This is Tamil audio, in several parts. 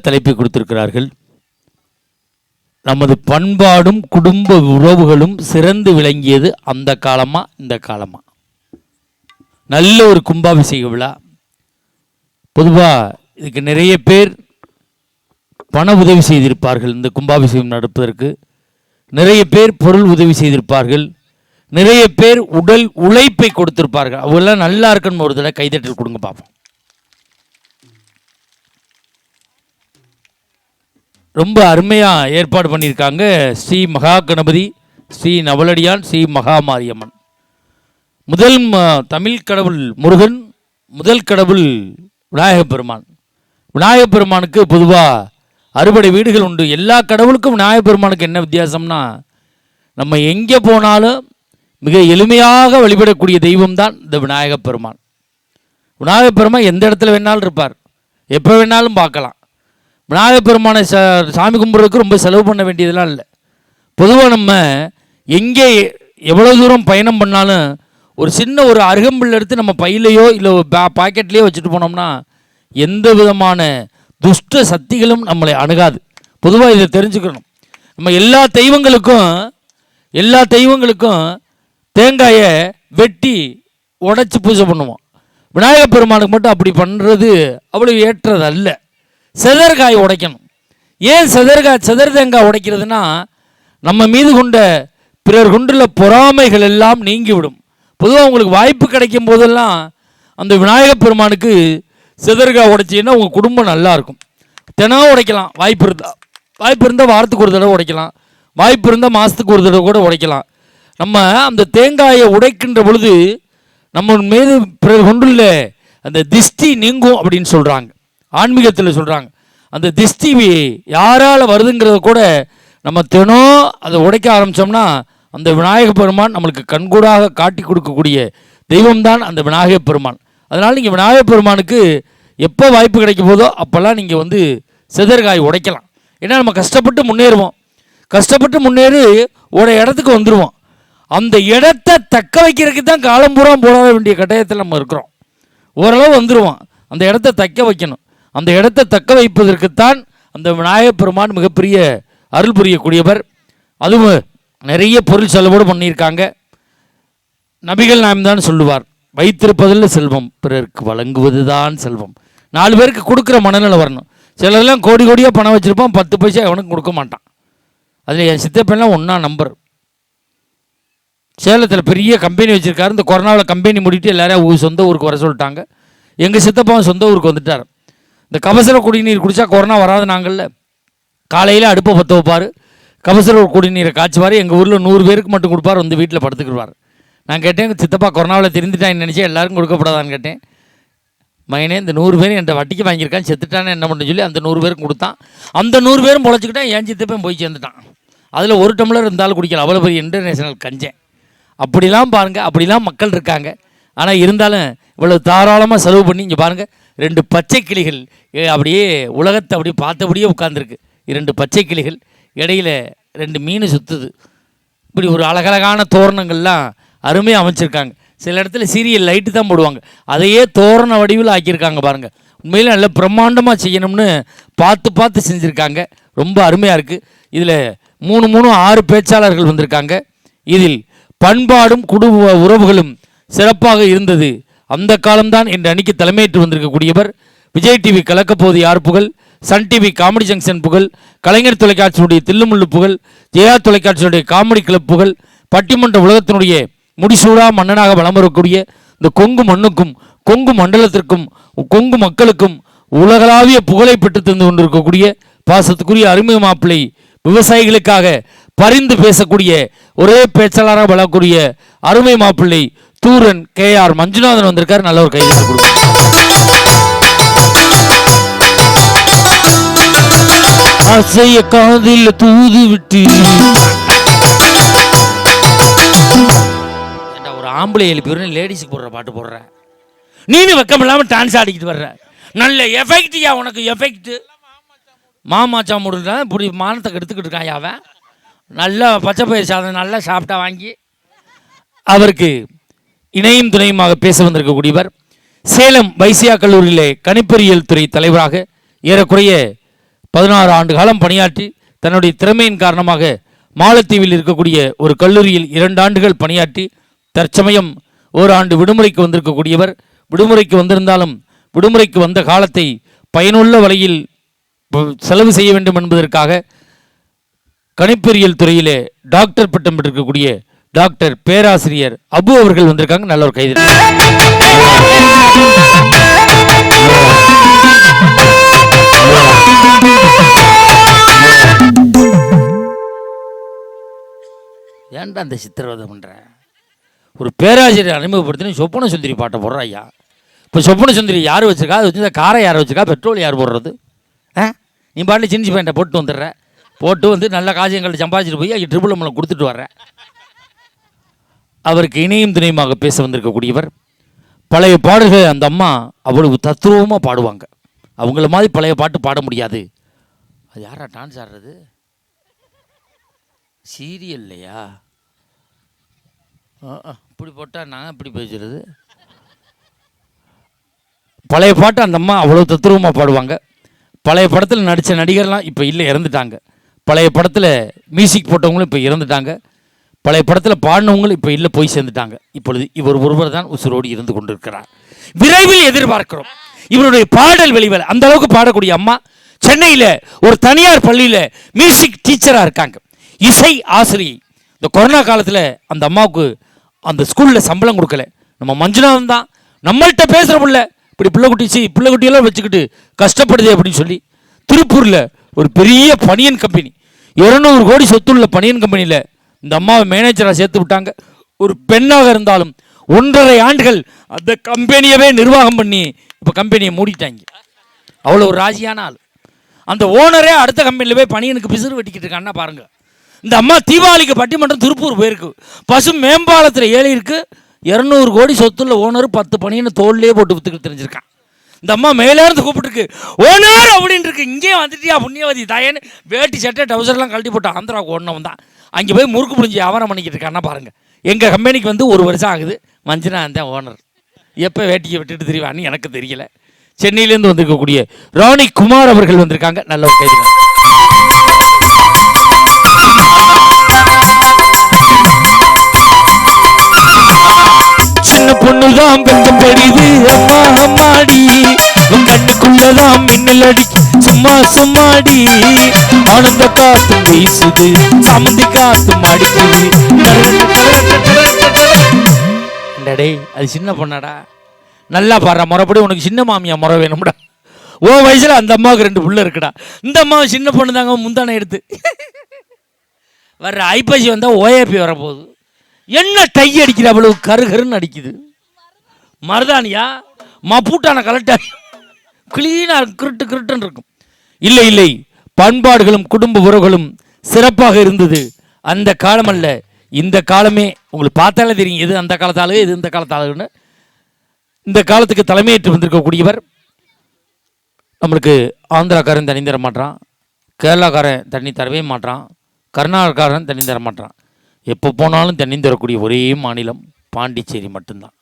தலைப்பை கொடுத்திருக்கிறார்கள். நமது பண்பாடும் குடும்ப உறவுகளும் சிறந்து விளங்கியது அந்த காலமா இந்த காலமா? நல்ல ஒரு கும்பாபிஷேக விழா. பொதுவாக இதுக்கு நிறைய பேர் பண உதவி செய்திருப்பார்கள் இந்த கும்பாபிஷேகம் நடப்பதற்கு. நிறைய பேர் பொருள் உதவி செய்திருப்பார்கள். நிறைய பேர் உடல் உழைப்பை கொடுத்திருப்பார்கள். அவெல்லாம் நல்லா இருக்குன்னு ஒரு தடவை கைதட்டல் கொடுங்க பார்ப்போம் ரொம்ப அருமையாக ஏற்பாடு பண்ணியிருக்காங்க ஸ்ரீ மகா கணபதி ஸ்ரீ நவலடியான் ஸ்ரீ மகாமாரியம்மன். முதல் தமிழ் கடவுள் முருகன் முதல் கடவுள் விநாயகப் பெருமான். விநாயகப் பெருமானுக்கு பொதுவாக அறுபடை வீடுகள் உண்டு. எல்லா கடவுளுக்கும் விநாயகப் பெருமானுக்கு என்ன வித்தியாசம்னா நம்ம எங்கே போனாலும் மிக எளிமையாக வழிபடக்கூடிய தெய்வம் தான் இந்த விநாயகப் பெருமான். விநாயகப் பெருமான் எந்த இடத்துல வேணாலும் இருப்பார். எப்போ வேணாலும் பார்க்கலாம். விநாயகப் பெருமானை ச சாமி கும்பிட்றதுக்கு ரொம்ப செலவு பண்ண வேண்டியதெல்லாம் இல்லை. பொதுவாக நம்ம எங்கே எவ்வளோ தூரம் பயணம் பண்ணாலும் ஒரு சின்ன ஒரு அருகம்புல் எடுத்து நம்ம பையிலையோ இல்லை பா பாக்கெட்லேயோ வச்சுட்டு போனோம்னா எந்த விதமான துஷ்ட சக்திகளும் நம்மளை அணுகாது. பொதுவாக இதை தெரிஞ்சுக்கணும். நம்ம எல்லா தெய்வங்களுக்கும் எல்லா தெய்வங்களுக்கும் தேங்காயை வெட்டி உடச்சி பூஜை பண்ணுவோம். விநாயகப் பெருமானுக்கு மட்டும் அப்படி பண்ணுறது அவ்வளோ ஏற்றது அல்ல செதற்காய் உடைக்கணும். ஏன் செதற்காய் செதர் தேங்காய் உடைக்கிறதுனா நம்ம மீது கொண்ட பிறர் கொண்டுள்ள பொறாமைகள் எல்லாம் நீங்கிவிடும். பொதுவாக உங்களுக்கு வாய்ப்பு கிடைக்கும் போதெல்லாம் அந்த விநாயகப் பெருமானுக்கு செதற்காய் உடைச்சிங்கன்னா உங்கள் குடும்பம் நல்லாயிருக்கும். தினம் உடைக்கலாம். வாய்ப்பு இருந்தால் வாய்ப்பு இருந்தால் வாரத்துக்கு ஒரு தடவை உடைக்கலாம். வாய்ப்பு இருந்தால் மாதத்துக்கு ஒரு தடவை கூட உடைக்கலாம். நம்ம அந்த தேங்காயை உடைக்கின்ற பொழுது நம்ம மீது பிறர் கொண்டுள்ள அந்த திஷ்டி நீங்கும் அப்படின்னு சொல்கிறாங்க ஆன்மீகத்தில் சொல்கிறாங்க அந்த திஷ்டிவி யாரால் வருதுங்கிறத கூட நம்ம தினம் அதை உடைக்க ஆரம்பித்தோம்னா அந்த விநாயக பெருமான் நம்மளுக்கு கண்கூடாக காட்டி கொடுக்கக்கூடிய தெய்வம்தான் அந்த விநாயக பெருமான். அதனால் நீங்கள் விநாயக பெருமானுக்கு எப்போ வாய்ப்பு கிடைக்கும் போதோ அப்போல்லாம் நீங்கள் வந்து செதற்காய் உடைக்கலாம். ஏன்னா நம்ம கஷ்டப்பட்டு முன்னேறுவோம். கஷ்டப்பட்டு முன்னேறி ஒரு இடத்துக்கு வந்துடுவோம் அந்த இடத்த தக்க வைக்கிறதுக்கு தான் காலம் போராட போட வேண்டிய கட்டாயத்தில் நம்ம இருக்கிறோம். ஓரளவு வந்துடுவோம் அந்த இடத்த தக்க வைக்கணும். அந்த இடத்த தக்க வைப்பதற்குத்தான் அந்த விநாயகப் பெருமான் மிகப்பெரிய அருள் புரியக்கூடியவர். அதுவும் நிறைய பொருள் செலவோடு பண்ணியிருக்காங்க. நபிகள் நாயம் தான் சொல்லுவார் வைத்திருப்பதில் செல்வம் பிறருக்கு வழங்குவது தான் செல்வம். நாலு பேருக்கு கொடுக்குற மனநிலை வரணும். சிலர்லாம் கோடி கோடியாக பணம் வச்சுருப்பான் பத்து பைசா எவனுக்கும் கொடுக்க மாட்டான். அதில் என் சித்தப்பெல்லாம் ஒன்றா நம்பர். சேலத்தில் பெரிய கம்பெனி வச்சுருக்காரு. இந்த கொரோனாவில் கம்பெனி முடிவிட்டு எல்லாரும் சொந்த ஊருக்கு வர சொல்லிட்டாங்க. எங்கள் சித்தப்பாவும் சொந்த ஊருக்கு வந்துட்டார். இந்த கபசர குடிநீர் குடித்தா கொரோனா வராது நாங்கள்ல. காலையில் அடுப்பை பற்ற வைப்பார். கபசர குடிநீரை காய்ச்சுவார். எங்கள் ஊரில் நூறு பேருக்கு மட்டும் கொடுப்பார். வந்து வீட்டில் படுத்துக்கிடுவார். நான் கேட்டேன் சித்தப்பா கொரோனாவில் தெரிஞ்சுட்டான்னு நினச்சி எல்லாருக்கும் கொடுக்கப்படாதான்னு கேட்டேன். மகனே இந்த நூறு பேரும் என்கிட்ட வட்டிக்கு வாங்கியிருக்கான் செத்துட்டான்னு என்ன பண்ண சொல்லி அந்த நூறு பேருக்கு கொடுத்தான். அந்த நூறு பேரும் பொழைச்சிக்கிட்டான் என் சித்தப்பையும் போய் சேர்ந்துட்டான். அதில் ஒரு டம்ளர் இருந்தாலும் குடிக்கலாம். அவ்வளோ பெரிய இன்டர்நேஷனல் கஞ்சேன் அப்படிலாம் பாருங்கள் அப்படிலாம் மக்கள் இருக்காங்க. ஆனால் இருந்தாலும் இவ்வளோ தாராளமாக செலவு பண்ணி இங்கே பாருங்கள் ரெண்டு பச்சை கிளிகள் ஏ, அப்படியே உலகத்தை அப்படியே பார்த்தபடியே உட்காந்துருக்கு இரண்டு பச்சை கிளிகள் இடையில ரெண்டு மீன் சுற்றுது இப்படி ஒரு அழகழகான தோரணங்கள்லாம் அருமையாக அமைச்சிருக்காங்க. சில இடத்துல சீரியல் லைட்டு தான் போடுவாங்க. அதையே தோரண வடிவில் ஆக்கியிருக்காங்க பாருங்கள் உண்மையில் நல்ல பிரம்மாண்டமாக செய்யணும்னு பார்த்து பார்த்து செஞ்சுருக்காங்க. ரொம்ப அருமையாக இருக்குது இதில் மூணு மூணு ஆறு பேச்சாளர்கள் வந்திருக்காங்க. இதில் பண்பாடும் குடும்ப உறவுகளும் சிறப்பாக இருந்தது. அந்த காலம்தான் என்ற அணிக்கு தலைமையேற்று வந்திருக்கக்கூடியவர். விஜய் டிவி கலக்கப்போது யார் புகழ்? சன் டிவி காமெடி ஜங்ஷன் புகழ். கலைஞர் தொலைக்காட்சியினுடைய தில்லுமுள்ளு புகழ். ஜெயா தொலைக்காட்சியினுடைய காமெடி கிளப் புகழ். பட்டிமன்ற உலகத்தினுடைய முடிசூடா மன்னனாக வளம் வரக்கூடிய இந்த கொங்கு மண்ணுக்கும் கொங்கு மண்டலத்திற்கும் கொங்கு மக்களுக்கும் உலகளாவிய புகழை பெற்று தந்து கொண்டிருக்கக்கூடிய பாசத்துக்குரிய அருமை மாப்பிள்ளை விவசாயிகளுக்காக பரிந்து பேசக்கூடிய ஒரே பேச்சாளராக வளரக்கூடிய அருமை மாப்பிள்ளை தூரன் கே ஆர் மஞ்சுநாதன் வந்திருக்காரு. நல்ல ஒரு கைது கொடுங்க. அசைய காதில் தூது விட்டு. ஒரு ஆம்பளை எழுப்பி லேடிஸுக்கு போடுற பாட்டு போடுறேன். நீனு வெக்கம் இல்லாமல் டான்ஸ் ஆடிக்கிட்டு வர்ற. நல்ல எஃபெக்டியா உனக்கு எஃபெக்ட் மாமாச்சா முடிஞ்சா இப்படி மானத்தை எடுத்துக்கிட்டு இருக்கான் யாவன் நல்லா பச்சை பயிர் சாதம் நல்லா சாப்பிட்டா வாங்கி அவருக்கு இணையும் துணையுமாக பேச வந்திருக்கக்கூடியவர் சேலம் வைசியா கல்லூரியிலே கணிப்பொறியியல் துறை தலைவராக ஏறக்குறைய பதினாறு ஆண்டு காலம் பணியாற்றி தன்னுடைய திறமையின் காரணமாக மாலத்தீவில் இருக்கக்கூடிய ஒரு கல்லூரியில் இரண்டு ஆண்டுகள் பணியாற்றி தற்சமயம் ஓராண்டு விடுமுறைக்கு வந்திருக்கக்கூடியவர். விடுமுறைக்கு வந்திருந்தாலும் விடுமுறைக்கு வந்த காலத்தை பயனுள்ள வழியில் செலவு செய்ய வேண்டும் என்பதற்காக கணிப்பொறியியல் துறையிலே டாக்டர் பட்டம் பெற்றிருக்கக்கூடிய டாக்டர் பேராசிரியர் அபு அவர்கள் வந்திருக்காங்க. நல்ல ஒரு கைது ஏன்டா அந்த சித்திரவதை பண்ற? ஒரு பேராசிரியர் அறிமுகப்படுத்தினு சொப்பன சுந்தரி பாட்டை போடுற ஐயா. இப்போ சொப்பன சுந்தரி யார் வச்சிருக்கா? அது வச்சிருந்தா காரை யார் வச்சிருக்கா? பெட்ரோல் யார் போடுறது? ஆ? நீ பாட்டு சின்ன பேண்ட்டை போட்டு வந்துடுற. போட்டு வந்து நல்ல காசியங்கள்ட்ட சம்பாதிச்சிட்டு போய் ட்ரிபிள் நம்மளை கொடுத்துட்டு வர்றேன் அவருக்கு இணையும் துணையுமாக பேச வந்திருக்கக்கூடியவர். பழைய பாடல்களை அந்த அம்மா அவ்வளவு தத்துருவமாக பாடுவாங்க. அவங்கள மாதிரி பழைய பாட்டு பாட முடியாது. அது யாரா டான்ஸ் ஆடுறது? சீரியல்லையா ஆ, ஆ, இப்படி போட்டால் நான் இப்படி பேசுறது? பழைய பாட்டு அந்த அம்மா அவ்வளோ தத்துருவமாக பாடுவாங்க. பழைய படத்தில் நடித்த நடிகர்லாம் இப்போ இல்லை இறந்துட்டாங்க. பழைய படத்தில் மியூசிக் போட்டவங்களும் இப்போ இறந்துட்டாங்க. பழைய படத்தில் பாடினவங்களும் இப்போ இல்லை போய் சேர்ந்துட்டாங்க. இப்பொழுது இவர் ஒருவர் தான் உசுரோடு இருந்து கொண்டிருக்கிறார். விரைவில் எதிர்பார்க்கிறோம். இவருடைய பாடல் வெளிவர அந்த அளவுக்கு பாடக்கூடிய அம்மா சென்னையில் ஒரு தனியார் பள்ளியில் மியூசிக் டீச்சராக இருக்காங்க. இசை ஆசிரியை. இந்த கொரோனா காலத்தில் அந்த அம்மாவுக்கு அந்த ஸ்கூலில் சம்பளம் கொடுக்கல. நம்ம மஞ்சுநாதன் தான். நம்மள்கிட்ட பேசுகிற பிள்ளை. இப்படி பிள்ளைக்குட்டிச்சு பிள்ளைக்குட்டியெல்லாம் வச்சுக்கிட்டு கஷ்டப்படுது அப்படின்னு சொல்லி திருப்பூரில் ஒரு பெரிய பனியன் கம்பெனி இருநூறு கோடி சொத்துள்ள பனியன் கம்பெனியில் இந்த அம்மாவை மேனேஜராக சேர்த்து விட்டாங்க. ஒரு பெண்ணாக இருந்தாலும் ஒன்றரை ஆண்டுகள் அந்த கம்பெனியவே நிர்வாகம் பண்ணி இப்போ கம்பெனியை மூடிட்டாங்க. அவ்வளோ ஒரு ராஜியான ஆள். அந்த ஓனரே அடுத்த கம்பெனியில் போய் பணியனுக்கு பிசுறு வெட்டிக்கிட்டு இருக்கான்னா பாருங்கள் இந்த அம்மா தீபாவளிக்கு பட்டிமன்றம் திருப்பூர் போயிருக்கு. பசு மேம்பாலத்தில் ஏழி இருக்கு. இரநூறு கோடி சொத்துள்ள ஓனர் பத்து பணியின்னு தோல்லையே போட்டு வித்துக்கிட்டு தெரிஞ்சிருக்கான். இந்த அம்மா மேலே இருந்து கூப்பிட்டுருக்கு. ஓனர் அப்படின்னு இருக்கு. இங்கேயே வந்துட்டியா புண்ணியவதி தாயேன்னு வேட்டி சட்டை டவுசர்லாம் கழட்டி போட்டு ஆந்திராவுக்கு ஓடினவன் தான் அங்கே போய் முறுக்கு புரிஞ்சு வியாபாரம் பண்ணிக்கிட்டு இருக்கான்னா பாருங்கள் எங்கள் கம்பெனிக்கு வந்து ஒரு வருஷம் ஆகுது. மஞ்சனா அந்த ஓனர் எப்போ வேட்டியை விட்டுட்டு தெரியவான்னு எனக்கு தெரியல. சென்னையிலேருந்து வந்திருக்கக்கூடிய ராணி குமார் அவர்கள் வந்திருக்காங்க. நல்ல ஒரு கைது சின்ன பொண்ணுதான் பெத்தம் பெரிது. அம்மா அம்மாடி. உன் கண்ணுக்குள்ளதான் மின்னல் அடிக்கு. சும்மா சும்மாடி ஆனந்த காத்து வீசுது சமந்தி காத்து மாடிக்குது. டே அது சின்ன பொண்ணாடா. நல்லா பாடுற. முறைப்படி உனக்கு சின்ன மாமியா முறை வேணும்டா. ஓ வயசுல அந்த அம்மாவுக்கு ரெண்டு புள்ள இருக்குடா. இந்த அம்மாவை சின்ன பொண்ணு தாங்க முந்தானை எடுத்து. வர்ற ஐப்பசி வந்தால் ஓஏபி வரப்போகுது. என்ன டை அடிக்கிற? அவ்வளவு கரு கருன்னு அடிக்குது. மருதானியா மப்பூட்டான கலெக்டர் கிளீனாக கிருட்டு கிருட்டுன்னு இருக்கும். இல்லை இல்லை. பண்பாடுகளும் குடும்ப உறவுகளும் சிறப்பாக இருந்தது. அந்த காலம் அல்ல இந்த காலமே உங்களுக்கு பார்த்தாலே தெரியும். எது அந்த காலத்தாலு எது இந்த காலத்தாளுன்னு இந்த காலத்துக்கு தலைமையேற்று வந்திருக்கக்கூடியவர் நம்மளுக்கு ஆந்திராக்காரன் தண்ணி தர மாட்டான் கேரளாக்காரன் தண்ணி தரவே மாட்டான் கர்நாடகாக்காரன் தண்ணி தர மாட்டான் எப்போ போனாலும் தண்ணி தரக்கூடிய ஒரே மாநிலம் பாண்டிச்சேரி மட்டும்தான்.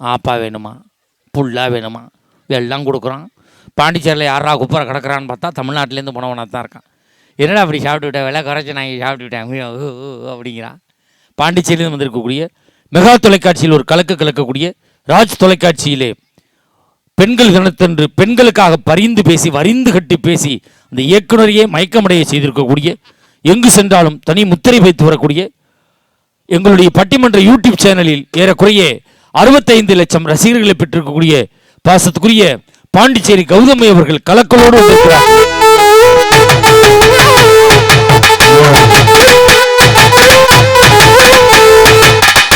ஆப்பா வேணுமா? புல்லா வேணுமா? எல்லாம் கொடுக்குறான். பாண்டிச்சேரியில் யாரா குப்பரை கிடக்கிறான்னு பார்த்தா தமிழ்நாட்டிலேருந்து போனவனாக தான் இருக்கான். என்னடா அப்படி சாப்பிட்டு விட்டேன் விலை குறைச்சி நான் சாப்பிட்டு விட்டேன் அப்படிங்கிறான். பாண்டிச்சேரியிலேருந்து வந்திருக்கக்கூடிய மெகா தொலைக்காட்சியில் ஒரு கலக்கு கலக்கக்கூடிய ராஜ் தொலைக்காட்சியிலே பெண்கள் தினத்தன்று பெண்களுக்காக பரிந்து பேசி வரிந்து கட்டி பேசி அந்த இயக்குனரையே மயக்கமடைய செய்திருக்கக்கூடிய எங்கு சென்றாலும் தனி முத்திரை வைத்து வரக்கூடிய எங்களுடைய பட்டிமன்ற யூடியூப் சேனலில் ஏறக்குறைய அறுபத்தைந்து லட்சம் ரசிகர்களை பெற்றிருக்கக்கூடிய பாசத்துக்குரிய பாண்டிச்சேரி கௌதமி அவர்கள் கலக்கலோடு வந்திருக்கிறார்.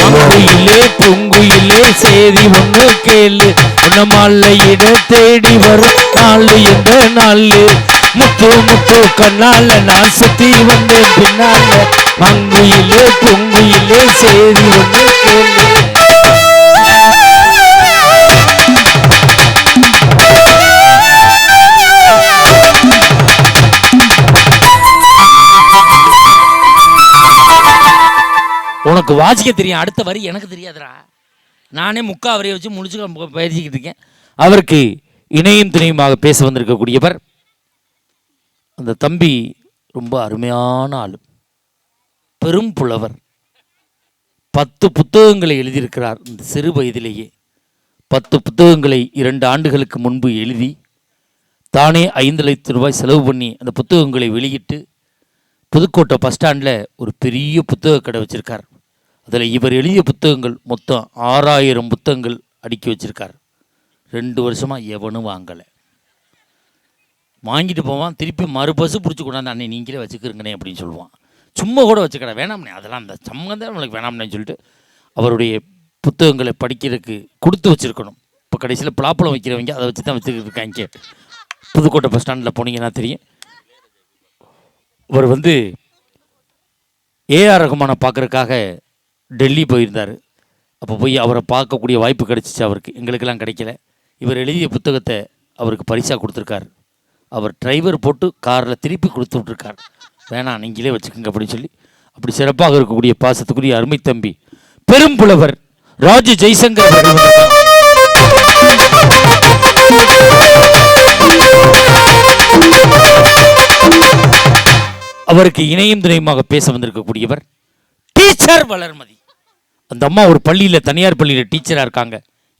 அங்குயிலே பூங்குயிலே சேதி ஒண்ணு கேளு. உன்னமாலையிட தேடி வரும் நாள் எந்த நாள். முத்து முத்து கண்ணால நான் சுத்தி வந்தேன் பின்னால. மங்குயிலே பொங்குயிலே சேதி ஒண்ணு கேளு. உனக்கு வாசிக்க தெரியும். அடுத்த வரி எனக்கு தெரியாதுடா. நானே முக்கா வரியை வச்சு முடிச்சு பயிற்சிக்கிட்டு இருக்கேன். அவருக்கு இணையும் துணையுமாக பேச வந்திருக்கக்கூடியவர் அந்த தம்பி ரொம்ப அருமையான ஆள். பெரும் புலவர். பத்து புத்தகங்களை எழுதியிருக்கிறார் இந்த சிறு வயதிலேயே. பத்து புத்தகங்களை இரண்டு ஆண்டுகளுக்கு முன்பு எழுதி தானே ஐந்து லட்சம் ரூபாய் செலவு பண்ணி அந்த புத்தகங்களை வெளியிட்டு புதுக்கோட்டை பஸ் ஸ்டாண்டில் ஒரு பெரிய புத்தக கடை வச்சுருக்கார். அதில் இவர் எழுதிய புத்தகங்கள் மொத்தம் ஆறாயிரம் புத்தகங்கள் அடுக்கி வச்சுருக்கார். ரெண்டு வருஷமாக எவனும் வாங்கலை. வாங்கிட்டு போவான் திருப்பி மறு பஸ்ஸு பிடிச்சி கொண்டாந்து அண்ணே நீங்களே வச்சுக்கிறீங்கண்ணே அப்படின்னு சொல்லுவான். சும்மா கூட வச்சுக்கடா வேணாம்னே அதெல்லாம் அந்த சம்மந்தம் நம்மளுக்கு வேணாம்னே சொல்லிட்டு அவருடைய புத்தகங்களை படிக்கிறதுக்கு கொடுத்து வச்சுருக்கணும். இப்போ கடைசியில் பலாப்பழம் வைக்கிறவங்க அதை வச்சு தான் வச்சுக்கிட்டு இருக்காங்க. புதுக்கோட்டை பஸ் ஸ்டாண்டில் போனீங்கன்னா தெரியும்? அவர் வந்து ஏஆர் ரகுமானை பார்க்குறக்காக டெல்லி போயிருந்தார். அப்போ போய் அவரை பார்க்கக்கூடிய வாய்ப்பு கிடச்சிச்சு அவருக்கு. எங்களுக்கெல்லாம் கிடைக்கல. இவர் எழுதிய புத்தகத்தை அவருக்கு பரிசாக கொடுத்துருக்காரு. அவர் டிரைவர் போட்டு காரில் திருப்பி கொடுத்து விட்ருக்கார் வேணாம் நீங்களே வச்சுக்கோங்க அப்படின்னு சொல்லி. அப்படி சிறப்பாக இருக்கக்கூடிய பாசத்துக்குரிய அருமை தம்பி பெரும்புலவர் ராஜு ஜெய்சங்கர் அவருக்கு இணையும் துணையுமாக பேச வந்திருக்கக்கூடியவர் டீச்சர் வளர்மதி. அந்த அம்மா ஒரு பள்ளியில் தனியார் பள்ளியில் டீச்சராக இருக்காங்க.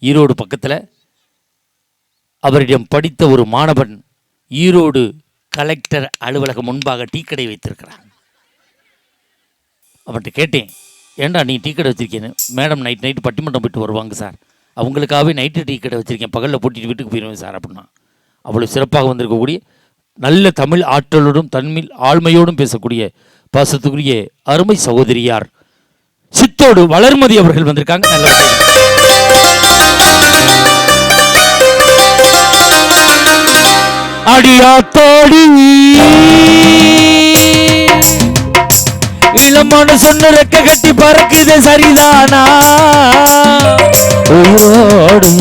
ஈரோடு பக்கத்தில். அவரிடம் படித்த ஒரு மாணவன் ஈரோடு கலெக்டர் அலுவலகம் முன்பாக டீ கடை வைத்திருக்கிறான். அவன்கிட்ட கேட்டேன் ஏண்டா நீ டீ கடை வச்சிருக்கேன்னு? மேடம் நைட் நைட்டு பட்டிமன்றம் போயிட்டு வருவாங்க சார் அவங்களுக்காகவே நைட்டு டீ கடை வச்சிருக்கேன். பகலில் போட்டிட்டு வீட்டுக்கு போயிடுவேன் சார் அப்படின்னா அவ்வளோ சிறப்பாக வந்திருக்கக்கூடிய நல்ல தமிழ் ஆற்றலோடும் தமிழ் ஆழ்மையோடும் பேசக்கூடிய பாசத்துக்குரிய அருமை சகோதரியார் சித்தோடு வளர்மதி அவர்கள் வந்திருக்காங்க. நல்ல அடியாத்தோடி இளமான சொன்ன ரெக்க கட்டி பறக்குது சரிதானா? உயிரோடு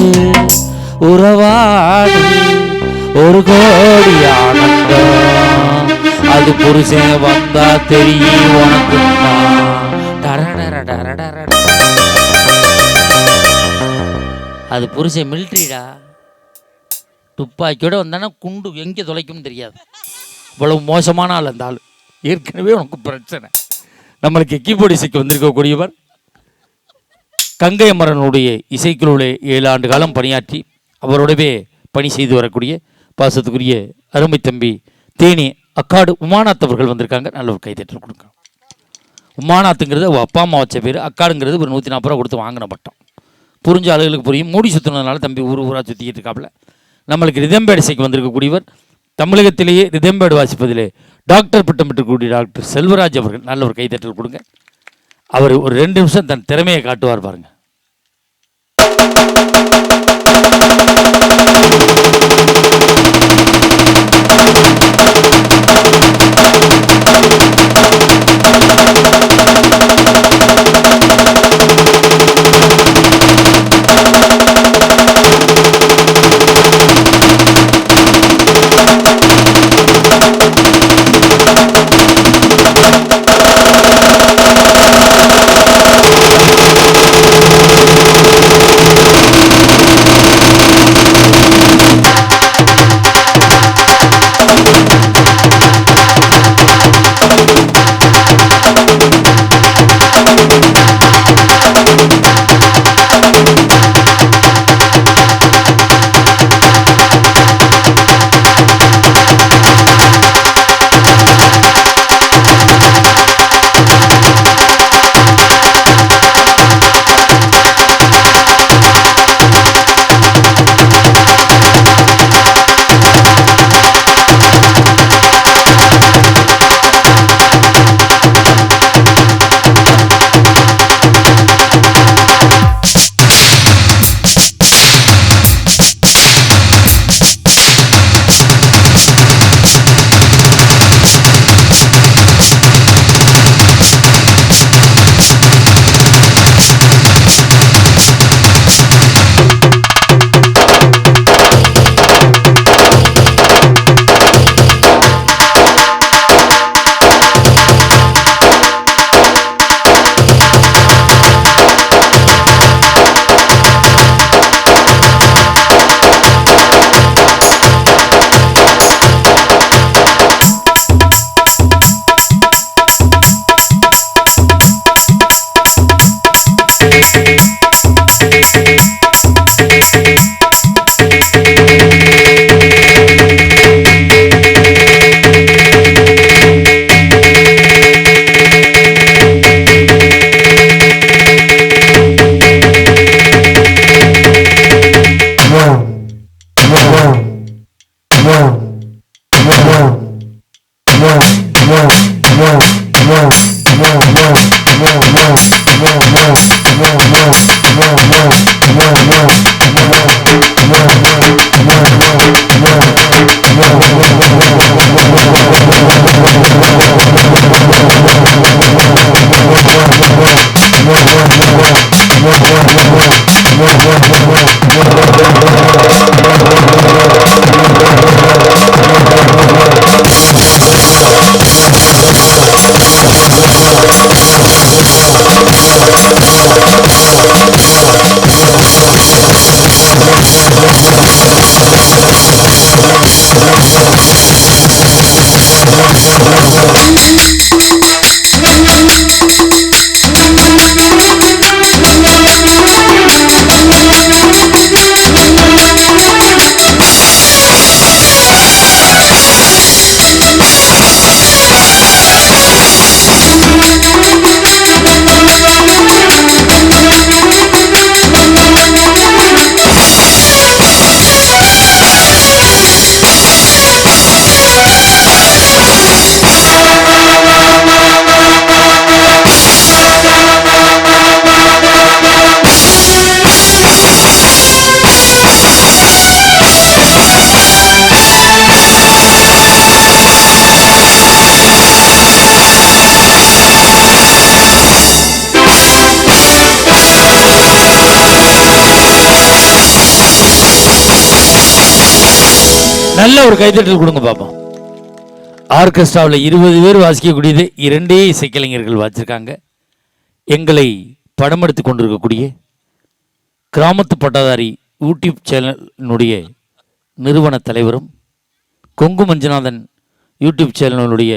உறவாடு ஒரு கோடி ஆனந்தம் அது புருஷன் வந்தா தெரியும் உனக்கு அது புருஷன் மிலிட்ரிடா துப்பாக்கியோட வந்தானா குண்டு எங்கே தொலைக்கும்னு தெரியாது. இவ்வளவு மோசமான ஆள் அந்த ஆள். ஏற்கனவே உனக்கு பிரச்சனை. நம்மளுக்கு கீபோர்டு இசைக்கு வந்திருக்கக்கூடியவர் கங்கை அமரனுடைய இசைக்குழுவிலே ஏழு ஆண்டு காலம் பணியாற்றி அவரோடவே பணி செய்து வரக்கூடிய பாசத்துக்குரிய அருமை தம்பி தேனி அக்காடு உமானாத் அவர்கள் வந்திருக்காங்க. நல்ல ஒரு கைதட்டல் கொடுங்க. உமானாத்துங்கிறது அப்பா அம்மா வச்ச பேர். அக்காடுங்கிறது ஒரு நூற்றி நாற்பது ரூபா கொடுத்து வாங்கின பட்டம். புரிஞ்ச ஆளுகளுக்கு புரியும். மூடி சுற்றுனதுனால தம்பி ஊர் ஊராக சுற்றிக்கிட்டு இருக்காப்புல நம்மளுக்கு ரிதம்பேடிசைக்கு வந்திருக்கக்கூடியவர் தமிழகத்திலேயே ரிதம்பேடு வாசிப்பதிலே டாக்டர் பட்டம் பெற்றக்கூடிய டாக்டர் செல்வராஜ் அவர்கள் நல்ல ஒரு கைத்தட்டல் கொடுங்க. அவர் ஒரு ரெண்டு நிமிஷம் தன் திறமையை காட்டுவார் பாருங்கள் நல்ல ஒரு கைத்தட்டல் கொடுங்க பாப்போம். ஆர்கெஸ்ட்ராவில் இருபது பேர் வாசிக்கக்கூடியது இரண்டே இசைக்கலைஞர்கள் வாசிச்சிருக்காங்க. எங்களை படமெடுத்து கொண்டிருக்கக்கூடிய கிராமத்து பட்டதாரி யூடியூப் சேனலினுடைய நிறுவன தலைவரும் கொங்கு மஞ்சுநாதன் யூடியூப் சேனலினுடைய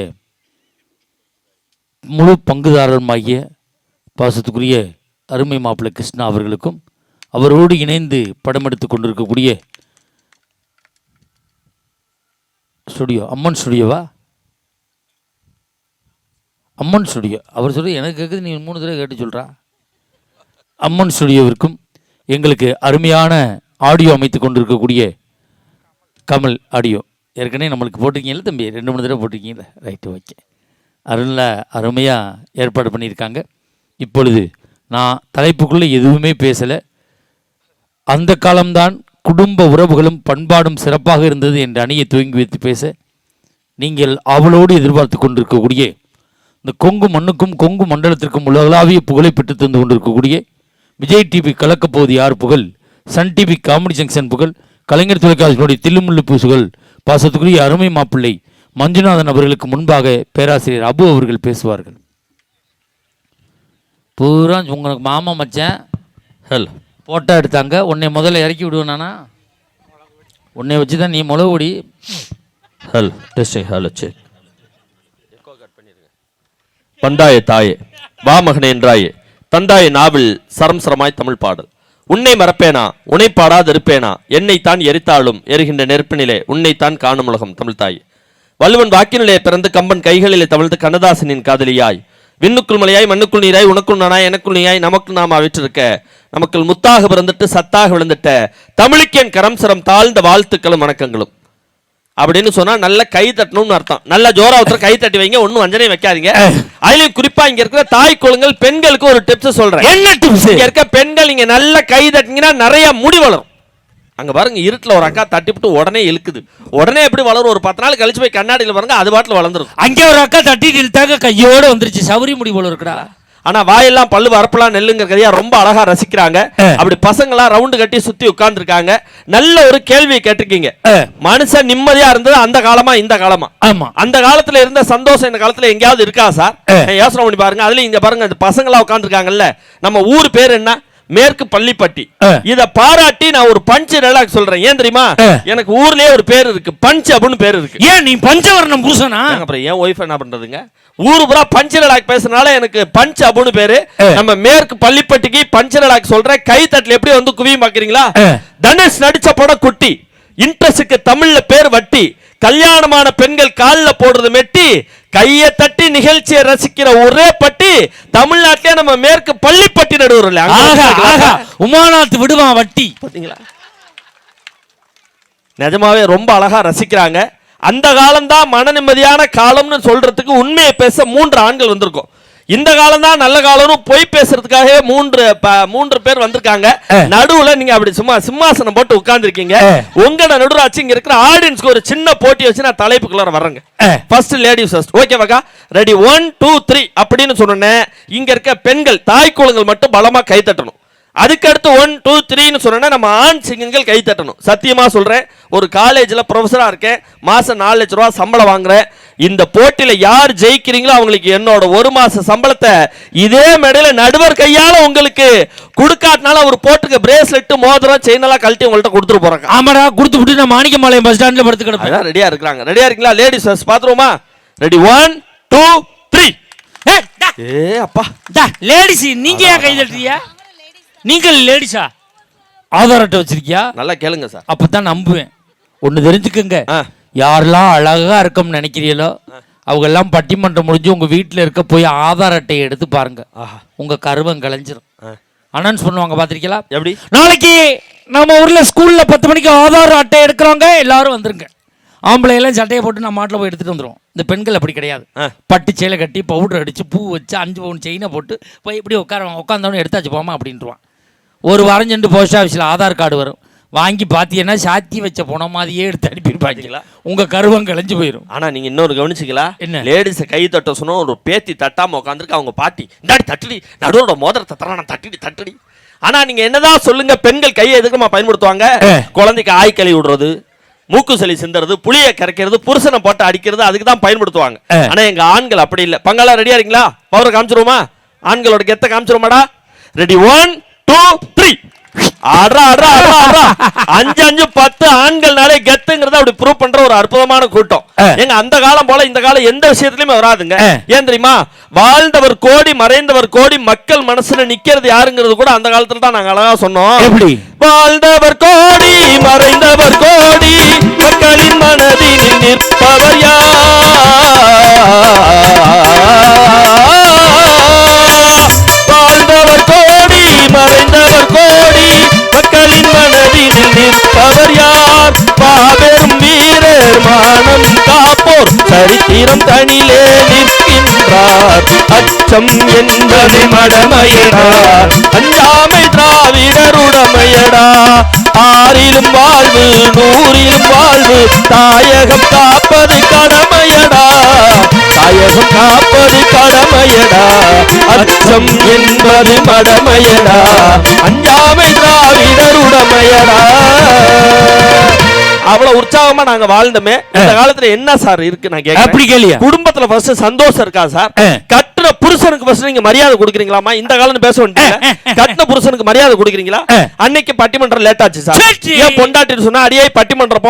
முழு பங்குதாரருமாகிய பாசத்துக்குரிய அருமை மாப்பிள்ளை கிருஷ்ணா அவர்களுக்கும் அவரோடு இணைந்து படம் எடுத்து கொண்டிருக்கக்கூடிய ஸ்டுடியோ அம்மன் ஸ்டுடியோவா அம்மன் ஸ்டுடியோ அவர் சொல்லி எனக்கு கேட்குது நீ மூணு தடவை கேட்டு சொல்கிறா அம்மன் ஸ்டுடியோவிற்கும் எங்களுக்கு அருமையான ஆடியோ அமைத்து கொண்டிருக்கக்கூடிய கமல் ஆடியோ ஏற்கனவே நம்மளுக்கு போட்டிருக்கீங்கல்ல தம்பி? ரெண்டு மூணு தடவை போட்டிருக்கீங்களா ரைட்டு ஓகே அருளில் அருமையாக ஏற்பாடு பண்ணியிருக்காங்க. இப்பொழுது நான் தலைப்புக்குள்ளே எதுவுமே பேசலை. அந்த காலம்தான் குடும்ப உறவுகளும் பண்பாடும் சிறப்பாக இருந்தது என்ற அணியை துவங்கி வைத்து பேச நீங்கள் அவளோடு எதிர்பார்த்து கொண்டிருக்கக்கூடிய இந்த கொங்கு மண்ணுக்கும் கொங்கு மண்டலத்திற்கும் உலகளாவிய புகழை பெற்று தந்து கொண்டிருக்கக்கூடிய விஜய் டிவி கலக்கப்போவது யார் புகழ்? சன் டிவி காமெடி ஜங்ஷன் புகழ் கலைஞர் தொலைக்காட்சியினுடைய தில்லுமுள்ளு பூசுகள் பாசத்துக்குரிய அருமை மாப்பிள்ளை மஞ்சுநாதன் அவர்களுக்கு முன்பாக பேராசிரியர் அபு அவர்கள் பேசுவார்கள். பூரா உங்களுக்கு மாமா மச்சேன். ஹலோ. ஃபோட்டோ எடுத்தாங்க. உன்னை முதல்ல இறக்கி விடுவேனானா உன்னை வச்சு தான் நீ முளகுடி ஹலோ டெஸ்டிங் ஹலோ செக் பந்தாய தாயே வா மகனே என்றாயே. தந்தாய நாவில் சரம் சரமாய் தமிழ் பாடல். உன்னை மறப்பேனா? உன்னை பாடாதிருப்பேனா? என்னைத்தான் எரித்தாலும் எரிகின்ற நெருப்பினிலே உன்னைத்தான் காணும் உலகம் தமிழ் தாய். வள்ளுவன் வாக்கினிலே பிறந்து கம்பன் கைகளிலே தமிழ்த்து கண்ணதாசனின் காதலியாய். விண்ணுக்குள் மலையாய் மண்ணுக்குள் நீராய் உனக்குள் நானாய் எனக்குள் நீயாய் நமக்குள் நாம் அவிற்றிருக்க நமக்குள் முத்தாக பிறந்துட்டு சத்தாக விழுந்துட்ட தமிழுக்கு என் கரம் சிரம் தாழ்ந்த வாழ்த்துக்களும் வணக்கங்களும். அப்படின்னு சொன்னா நல்ல கை தட்டணும்னு அர்த்தம். நல்ல ஜோரா ஒருத்தர் கை தட்டி வைங்க ஒண்ணும் வஞ்சனையும் வைக்காதீங்க. அதுலயும் குறிப்பா இங்க இருக்கிற தாய் குழுங்கள் பெண்களுக்கு ஒரு டிப்ஸ் சொல்றேன். என்ன டிப்ஸ் இங்க இருக்க பெண்கள் நீங்க நல்ல கை தட்டிங்கன்னா நிறைய முடி வளரும். அங்க பாருங்க இருட்டுல ஒரு அக்கா தட்டிவிட்டு உடனே இழுக்குது. உடனே எப்படி வளரும்? ஒரு பத்து நாள் கழிச்சு போய் கண்ணாடியில பாருங்க அது பாட்டுல வளர்ந்துரும். அங்கே ஒரு அக்கா தட்டிட்டு இழுத்தாங்க கையோட வந்துருச்சு. சௌரி முடி போல இருக்குடா. ஆனா வாயெல்லாம் பல்லு வரப்பெல்லாம் நெல்லுங்கிற கதையா ரொம்ப அழகா ரசிக்கிறாங்க. அப்படி பசங்களாம் ரவுண்டு கட்டி சுத்தி உட்கார்ந்துருக்காங்க. நல்ல ஒரு கேள்வி கேட்டிருக்கீங்க. மனுஷன் நிம்மதியா இருந்தது? அந்த காலமா இந்த காலமா? ஆமா. அந்த காலத்துல இருந்த சந்தோஷம் இந்த காலத்துல எங்கேயாவது இருக்கா சார். யோசனை பண்ணி பாருங்க. அதுல இங்க பாருங்க இந்த பசங்களா உட்காந்துருக்காங்கல்ல நம்ம ஊர் பேர் என்ன? மேற்கு பள்ளிப்பட்டி. இத பாராட்டி நான் ஒரு பஞ்சு டைலாக் சொல்றேன். ஏன் தெரியுமா. எனக்கு ஊர்லயே ஒரு பேர் இருக்கு. பஞ்ச் அப்படின்னு பேர் இருக்கு. ஏன் நீ பஞ்சவர்ணம் பூசனா ஏங்க, அப்புறம் என் ஒய்ஃப் என்ன பண்றதுங்க? ஊரு பூரா பஞ்சு டைலாக் பேசுறதுனால எனக்கு பஞ்ச் அப்படின்னு பேரு. நம்ம மேற்கு பள்ளிப்பட்டிக்கு பஞ்சு டைலாக் சொல்றேன். கை தட்டுல எப்படி வந்து குவியும் பாக்குறீங்களா. தனுஷ் நடிச்ச படம் குட்டி. இன்ட்ரெஸ்டுக்கு தமிழ்ல பேர் வட்டி. கல்யாணமான பெண்கள் கால்ல போடுறது மெட்டி கைய தட்டி நிகழ்ச்சியை ரசிக்கிற ஒரே பட்டி தமிழ்நாட்டிலே நம்ம மேற்கு பள்ளிப்பட்டி ஆகா உமாநாத் விடுவான் வட்டி. பாத்தீங்களா? நிஜமாவே ரொம்ப அழகா ரசிக்கிறாங்க. அந்த காலம்தான் மன நிம்மதியான காலம்னு சொல்றதுக்கு உண்மையை பேச மூன்று ஆண்கள் வந்திருக்கோம். இந்த காலம் தான் நல்ல காலம்னு பொய் பேசுறதுக்காகவே மூன்று மூன்று பேர் வந்திருக்காங்க. நடுவுல நீங்க அப்படி சும்மா சிம்மாசனம் போட்டு உட்கார்ந்துருக்கீங்க. ஆ. உங்க நடுவுராச்சு இங்க இருக்கிற ஆடியன்ஸ்க்கு ஒரு சின்ன போட்டி வச்சு நான் தலைப்புக்குள்ள வர்றேங்க. ஆ. ஃபர்ஸ்ட் லேடிஸ் ஃபர்ஸ்ட் ஓகேவாக்கா ரெடி ஒன் டூ த்ரீ அப்படின்னு சொன்னேன் இங்க இருக்க பெண்கள் தாய் குழந்தைகள் மட்டும் பலமா கை தட்டணும். அதுக்கடுத்து ஒன் டூ த்ரீன்னு சொன்னேன்னா நம்ம ஆண் சிங்கங்கள் கை தட்டணும். சத்தியமா சொல்றேன். ஒரு காலேஜ்ல ப்ரொஃபஸரா இருக்கேன். மாசம் நாலு லட்ச ரூபா சம்பளம் வாங்குறேன். இந்த போட்டியில யார் ஜெயிக்கிறீங்களோ அவங்களுக்கு என்னோட ஒரு மாச சம்பளத்தை இதே மேடையில நடுவர் கையால உங்களுக்கு கொடுக்காட்டினால அவர் போட்டுக்க பிரேஸ்லெட் மோதிரம் செயின் எல்லாம் கழட்டி உங்கள்ட்ட கொடுத்துட்டு போறாங்க. ஆமாடா கொடுத்து விட்டு நான் மாணிக்கம்பாளையம் பஸ் ஸ்டாண்ட்ல படுத்து கிடப்பேன். ரெடியா இருக்கிறாங்க. ரெடியா இருக்கீங்களா? லேடிஸ் ஃபர்ஸ்ட் பாத்துருவோமா? ரெடி ஒன் டூ த்ரீ ஏ அப்பா. டா, லேடிஸ் நீங்க ஏன் கை தட்டுறீங்க? நீங்கள் லேடிஸா ஆதார் அட்டை வச்சிருக்கியா? நல்லா கேளுங்க சார் அப்பதான் நம்புவேன். ஒன்னு தெரிஞ்சுக்கங்க. யாரெல்லாம் அழகா இருக்கோம்னு நினைக்கிறீங்களோ அவங்க எல்லாம் பட்டிமன்றம் முடிஞ்சு உங்க வீட்டுல இருக்க போய் ஆதார் அட்டையை எடுத்து பாருங்க. ஆஹா. உங்க கருவம் கலைஞ்சிரும். அனௌன்ஸ் பண்ணுவாங்க பாத்திருக்கீங்களா எப்படி? நாளைக்கு நம்ம ஊர்ல ஸ்கூல்ல பத்து மணிக்கு ஆதார் அட்டை எடுக்கிறவங்க எல்லாரும் வந்துருங்க. ஆம்பளை எல்லாம் சட்டையை போட்டு நம்ம மாட்டில் போய் எடுத்துட்டு வந்துரும் இந்த பெண்கள் அப்படி கிடையாது. பட்டு சேலை கட்டி பவுடர் அடிச்சு பூ வச்சு அஞ்சு பவுன் செயினை போட்டு போய் இப்படி உட்காருவான். உட்காந்தவனே எடுத்தாச்சு போமா அப்படின்ட்டுருவான் ஒரு வாரம் சென்று போஸ்ட் ஆஃபீஸில் ஆதார் கார்டு வரும். வாங்கி பார்த்தீங்கன்னா சாத்தி வச்ச போன மாதிரியே எடுத்து அனுப்பியிருப்பாங்களா உங்க கருவம் கலைஞ்சு போயிடும் ஆனா நீங்க இன்னொரு கவனிச்சிங்களா என்ன? லேடிஸ் கை தட்ட சொன்னா ஒரு பேத்தி தட்டாம உட்காந்துருக்கு அவங்க பாட்டி இந்தாடி தட்டுடி நடுவோட மோதிரத்தை தரா நான் தட்டிடி தட்டுடி. ஆனா நீங்க என்னதான் சொல்லுங்க பெண்கள் கையை எதுக்குமா பயன்படுத்துவாங்க. குழந்தைக்கு ஆய் கழுவி விடுறது மூக்கு சளி சிந்துறது புளிய கரைக்கிறது புருஷனை போட்டு அடிக்கிறது அதுக்கு தான் பயன்படுத்துவாங்க. ஆ. ஆனா எங்க ஆண்கள் அப்படி இல்ல. பங்காளா ரெடியா இருக்கீங்களா? பவரை காமிச்சிருவோமா? ஆண்களோட கெத்த காமிச்சிருவோமாடா? ரெடி ஒன் டூ த்ரீ அஞ்சு அஞ்சு பத்து ஆண்கள்னாலே கெத்துங்கிறத அப்படி ப்ரூவ் பண்ற ஒரு அற்புதமான கூட்டம். எங்க அந்த காலம் போல இந்த காலம் எந்த விஷயத்துலயுமே வராதுங்க. ஏன் தெரியுமா? வாழ்ந்தவர் கோடி மறைந்தவர் கோடி மக்கள் மனசுல நிக்கிறது யாருங்கிறது கூட அந்த காலத்துல தான் நாங்க அழகா சொன்னோம். எப்படி? வாழ்ந்தவர் கோடி மறைந்தவர் கோடி மக்களின் மனதில் நிற்பவர் யார்? மறைந்தவர் கோடி மறைந்தவர் கோடி. மக்களின் மனதில் நிற்பவர் யார்? பாபெரும் வீரர் மானம் காப்போர். சரித்திரம் தனிலே நிற்கின்றார். அச்சம் என்பது மடமையடா. அஞ்சாமை திராவிடருடமையடா ஆறிலும் வாழ்வு நூறிலும் வாழ்வு. தாயகம் காப்பது கடமையடா. தாயகம் காப்பது கடமையடா. அச்சம் என்பது மடமையடா. அஞ்சாமை திராவிடர் உடமையடா. அவ்வளவு உற்சாகமா நாங்க வாழ்ந்தோமே. இந்த காலத்துல என்ன சார் இருக்கு நான் அப்படி கேக்குறேன் கேளியா. குடும்பத்துல ஃபர்ஸ்ட் சந்தோஷம் இருக்கா சார்? ஆ. கட்டுன புருஷனுக்கு ஃபர்ஸ்ட் நீங்க மரியாதை கொடுக்குறீங்களாமா இந்த காலம் பேச வேண்டியது கட்டுன புருஷனுக்கு மரியாதை கொடுக்குறீங்களா. அன்னைக்கு பட்டிமன்றம் லேட் ஆச்சு சார். ஏன் பொண்டாட்டின்னு சொன்னா அடியே பட்டிமன்றம்